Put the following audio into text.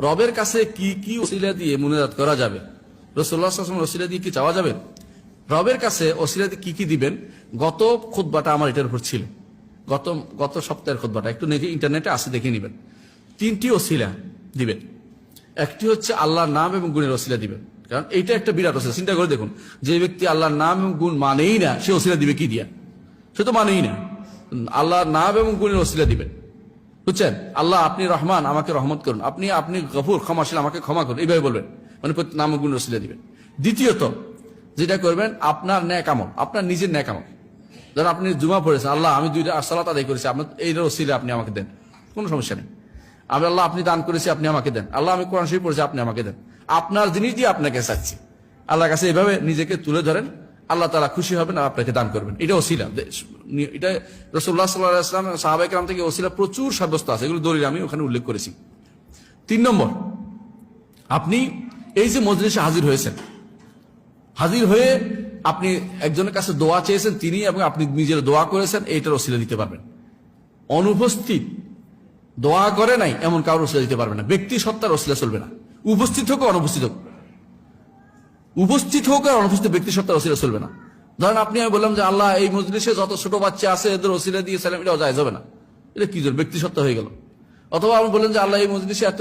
রবের কাছে কি কি ওসিলা দিয়ে মুনাজাত করা যাবে? রসুল্লাহ ওসিলা দিয়ে কি চাওয়া যাবে? রবের কাছে ওসিলা দিয়ে কি কি দিবেন? গত খুদ্বাটা আমার এটার উপর ছিল। গত গত সপ্তাহের খুদ্বাটা একটু দেখে ইন্টারনেটে আসে দেখে নেবেন। তিনটি ওসিলা দিবেন। একটি হচ্ছে আল্লাহর নাম এবং গুণের ওসিলা দিবেন। কারণ এইটা একটা বিরাট ওসিলা। চিন্তা করে দেখুন, যে ব্যক্তি আল্লাহর নাম এবং গুণ মানেই না, সে ওসিলা দিবে কি দিয়া? সে তো মানেই না। আল্লাহর নাম এবং গুণের ওসিলা দিবেন। বুঝছেন? আল্লাহ, আপনি রহমান, আমাকে রহমত করুন। আপনি আপনি গফুর, ক্ষমাশীল, আমাকে ক্ষমা করুন। এইভাবে বলবেন। মানে প্রতি- নাম গুণ রসিলা দিবেন। দ্বিতীয়ত, যেটা করবেন, আপনার ন্যাক আমল, আপনার নিজের ন্যাক আমল। ধর আপনি জুমা পড়েছেন, আল্লাহ, আমি দুইটা সালাত আদায় করেছি, আপনার এই রসিলে আপনি আমাকে দেন। কোনো সমস্যা নেই। আমি আল্লাহ, আপনি দান করেছি, আপনি আমাকে দেন। আল্লাহ, আমি কোরআন শরীফ পড়েছি, আপনি আমাকে দেন। আপনার জিনিস দিয়ে আপনাকে চাচ্ছি। আল্লাহর কাছে এভাবে নিজেকে তুলে ধরেন। আল্লাহ তালা খুশি হবেন আর আপনাকে দান করবেন। এটা ওসিলা। এটা রসুল্লাহ সাল্লাহাম সাহাবাইকরাম থেকে ওসিলা প্রচুর সাব্যস্ত আছে। এগুলো দলিল আমি ওখানে উল্লেখ করেছি। তিন নম্বর, আপনি এই যে মজলিসে হাজির হয়েছেন, হাজির হয়ে আপনি একজনের কাছে দোয়া চেয়েছেন তিনি এবং আপনি নিজের দোয়া করেছেন, এইটার ওসিলা দিতে পারবেন। অনুপস্থিত, দোয়া করে নাই এমন কারোর ওসিলা দিতে পারবে না। ব্যক্তি সত্তার ওসিলা চলবে না। উপস্থিত হোক অনুপস্থিত হোক। উপস্থিত হোক আর অনুপস্থিত ব্যক্তি সত্তার ওসিলা চলবে না। ধরেন আপনি, আমি বললাম যে আল্লাহ, এই মজলিসে যত ছোট বাচ্চা আছে, এদের ওসিলা দিয়ে সালাম, এটাও যায় যাবে না। এটা কি ব্যক্তি সত্তা হয়ে গেল। অথবা আমি বললেন যে আল্লাহ, এই মজলিসে এত